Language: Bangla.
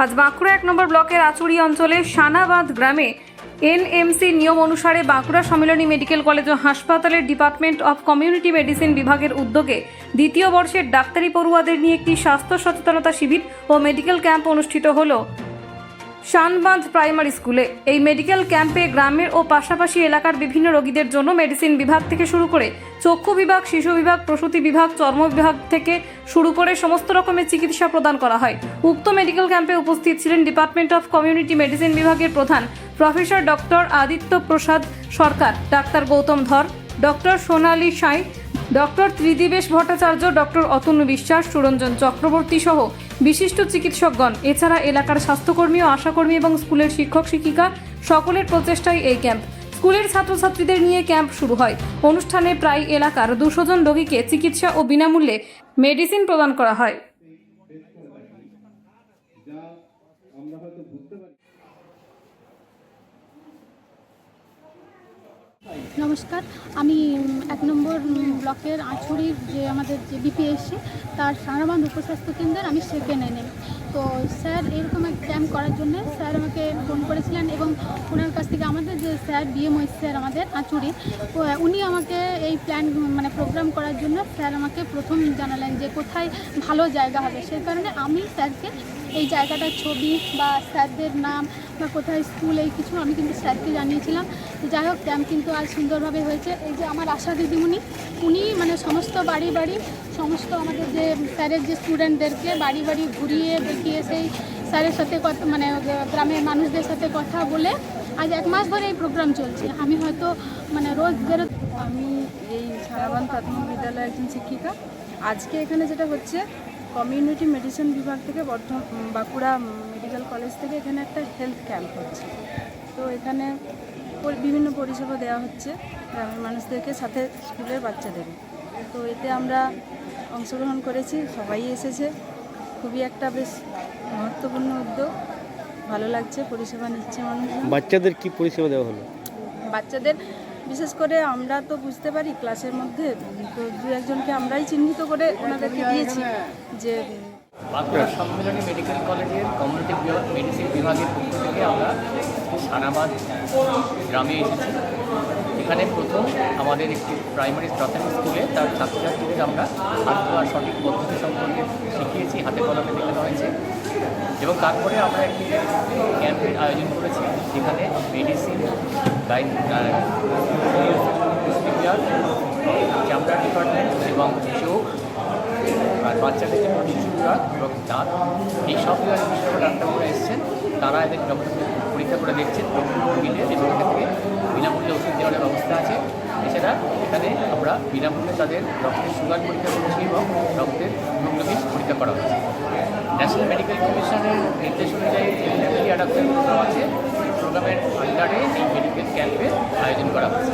আজ বাঁকুড়া এক নম্বর ব্লকের আচুরি অঞ্চলে সানাবাঁধ গ্রামে এনএমসি নিয়ম অনুসারে বাঁকুড়া সম্মিলনী মেডিকেল কলেজ ও হাসপাতালের ডিপার্টমেন্ট অফ কমিউনিটি মেডিসিন বিভাগের উদ্যোগে দ্বিতীয় বর্ষের ডাক্তারি পড়ুয়াদের নিয়ে একটি স্বাস্থ্য সচেতনতা শিবির ও মেডিকেল ক্যাম্প অনুষ্ঠিত হলো। শানবাঁধ প্রাইমারি স্কুলে। এই মেডিকেল ক্যাম্পে গ্রামের ও পাশাপাশি এলাকার বিভিন্ন রোগীদের জন্য মেডিসিন বিভাগ থেকে শুরু করে চক্ষু বিভাগ, শিশু বিভাগ, প্রসূতি বিভাগ, চর্ম বিভাগ থেকে শুরু করে সমস্ত রকমের চিকিৎসা প্রদান করা হয়। উক্ত মেডিকেল ক্যাম্পে উপস্থিত ছিলেন ডিপার্টমেন্ট অফ কমিউনিটি মেডিসিন বিভাগের প্রধান professor doctor Aditya Prasad Sarkar, doctor Gautam Dhar, doctor Sonali Sai, doctor Tridibesh Bhattacharya, doctor Atanu Biswas, Suranjan Chakraborty সহ বিশিষ্ট চিকিৎসকগণ, এছাড়া এলাকার স্বাস্থ্যকর্মী ও আশাকর্মী এবং স্কুলের শিক্ষক শিক্ষিকা, সকলের প্রচেষ্টায় এই ক্যাম্প। স্কুলের ছাত্রছাত্রীদের নিয়ে ক্যাম্প শুরু হয়। অনুষ্ঠানে প্রায় এলাকার দুশো জন রোগীকে চিকিৎসা ও বিনামূল্যে মেডিসিন প্রদান করা হয়। নমস্কার, আমি এক নম্বর ব্লকের আঁচুরির যে আমাদের যে বিপিএসসি তার সারাবান্ধ উপস্বাস্থ্য কেন্দ্রের আমি সেকেন্ড এনে তো স্যার এরকম এক ক্যাম্প করার জন্য স্যার আমাকে ফোন করেছিলেন এবং ওনার কাছ থেকে আমাদের যে স্যার ডিএমওই স্যার আমাদের আঁচুরি উনি আমাকে এই প্ল্যান মানে প্রোগ্রাম করার জন্য স্যার আমাকে প্রথম জানালেন যে কোথায় ভালো জায়গা হবে। সেই কারণে আমি স্যারকে এই জায়গাটার ছবি বা স্যারদের নাম বা কোথায় স্কুল এই কিছু আমি কিন্তু স্যারকে জানিয়েছিলাম। যাই হোক ক্যাম্প কিন্তু আজ সুন্দরভাবে হয়েছে। এই যে আমার আশা দিদিমণি, উনি মানে সমস্ত বাড়ি বাড়ি সমস্ত আমাদের যে স্যারের যে স্টুডেন্টদেরকে বাড়ি বাড়ি ঘুরিয়ে দেখিয়ে সেই স্যারের সাথে কথা মানে গ্রামের মানুষদের সাথে কথা বলে আজ এক মাস ধরে এই প্রোগ্রাম চলছে। আমি হয়তো মানে রোজ বেরো আমি এই সারাবান প্রাথমিক বিদ্যালয়ের একজন শিক্ষিকা। আজকে এখানে যেটা হচ্ছে কমিউনিটি মেডিসিন বিভাগ থেকে বর্ধমান বাঁকুড়া মেডিকেল কলেজ থেকে এখানে একটা হেলথ ক্যাম্প হচ্ছে। তো এখানে বিভিন্ন পরিষেবা দেওয়া হচ্ছে গ্রামের মানুষদেরকে, সাথে স্কুলের বাচ্চাদের তো এতে আমরা অংশগ্রহণ করেছি সবাই এসেছে। খুবই একটা বেশ মহত্বপূর্ণ উদ্যোগ। ভালো লাগছে পরিষেবা নিচ্ছে মানুষজন। বাচ্চাদের কি পরিষেবা দেওয়া হলো? বাচ্চাদের বিশেষ করে আমরা তো বুঝতে পারি ক্লাসের মধ্যে তো দু একজনকে আমরাই চিহ্নিত করে ওনাদেরকে দিয়েছি যে বাঁকুড়া সম্মেলনী মেডিকেল কলেজের কমিউনিটি মেডিসিন বিভাগের পক্ষ থেকে আমরা সানাবাদ গ্রামে এসেছি। এখানে প্রথম আমাদের একটি প্রাইমারি প্রাথমিক স্কুলে তার ছাত্রছাত্রীদের আমরা হাত ধোয়ার সঠিক পদ্ধতি সম্পর্কে শিখিয়েছি, হাতে কলমে দেখানো হয়েছে। এবং তারপরে আমরা একটি ক্যাম্পের আয়োজন করেছি, যেখানে মেডিসিন গাইড চামড়া ডিপার্টমেন্ট এবং চোখ আর বাচ্চাদের জন্য বিভাগ এবং দাঁত, এই সব বিশেষজ্ঞ ডাক্তাররা এসেছেন। তারা এদের পরীক্ষা করে দেখছেন মিলে এবং এখান থেকে বিনামূল্যে ওষুধ দেওয়ার ব্যবস্থা আছে। এছাড়া এখানে আমরা বিনামূল্যে তাদের রক্তের সুগার পরীক্ষা করছি এবং রক্তের হিমোগ্লোবিন পরীক্ষা করা হচ্ছে ন্যাশনাল মেডিকেল কমিশনের নির্দেশ অনুযায়ী যে ফ্যামিলি প্রোগ্রাম আছে প্রোগ্রামের আন্ডারে এই মেডিকেল ক্যাম্পের আয়োজন করা হচ্ছে